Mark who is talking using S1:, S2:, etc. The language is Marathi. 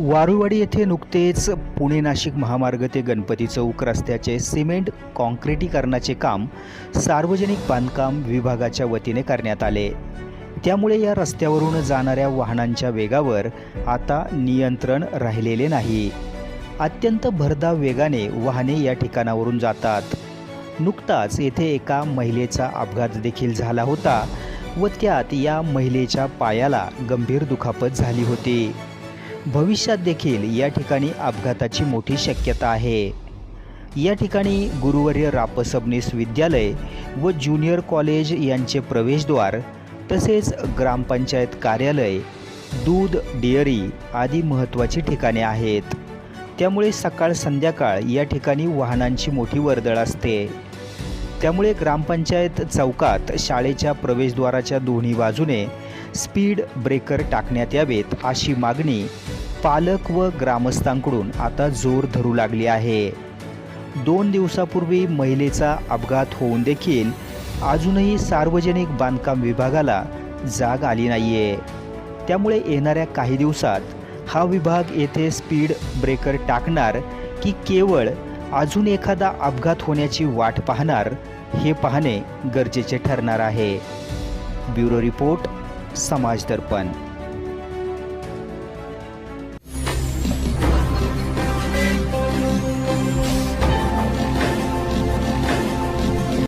S1: वारुवाडी येथे नुकतेच पुणे नाशिक महामार्ग ते गणपती चौक रस्त्याचे सिमेंट कॉन्क्रिटीकरणाचे काम सार्वजनिक बांधकाम विभागाच्या वतीने करण्यात आले. त्यामुळे या रस्त्यावरून जाणाऱ्या वाहनांच्या वेगावर आता नियंत्रण राहिलेले नाही. अत्यंत भरधाव वेगाने वाहने या ठिकाणावरून जातात. नुकताच येथे एका महिलेचा अपघात देखील झाला होता व त्यात या महिलेच्या पायाला गंभीर दुखापत झाली होती. भविष्यात देखील या ठिकाणी अपघाताची मोठी शक्यता आहे. या ठिकाणी गुरुवर्य रापसबनीस विद्यालय व ज्युनियर कॉलेज यांचे प्रवेशद्वार तसेच ग्रामपंचायत कार्यालय दूध डेअरी आदी महत्त्वाची ठिकाणे आहेत. त्यामुळे सकाळ संध्याकाळ या ठिकाणी वाहनांची मोठी वर्दळ असते. त्यामुळे ग्रामपंचायत चौकात शाळेच्या प्रवेशद्वाराच्या दोन्ही बाजूने स्पीड ब्रेकर टाकण्यात यावेत अशी मागणी पालक व ग्रामस्थांकडून आता जोर धरू लागली आहे. दोन दिवसापूर्वी महिलेचा अपघात होऊन देखील अजूनही सार्वजनिक बांधकाम विभागाला जाग आली नाहीये. त्यामुळे येणाऱ्या काही दिवसात हा विभाग येथे स्पीड ब्रेकर टाकणार की केवळ अजून एखादा अपघात होण्याची वाट पाहणार हे पाहणे गरजेचे ठरणार आहे. ब्युरो रिपोर्ट समाज दर्पण.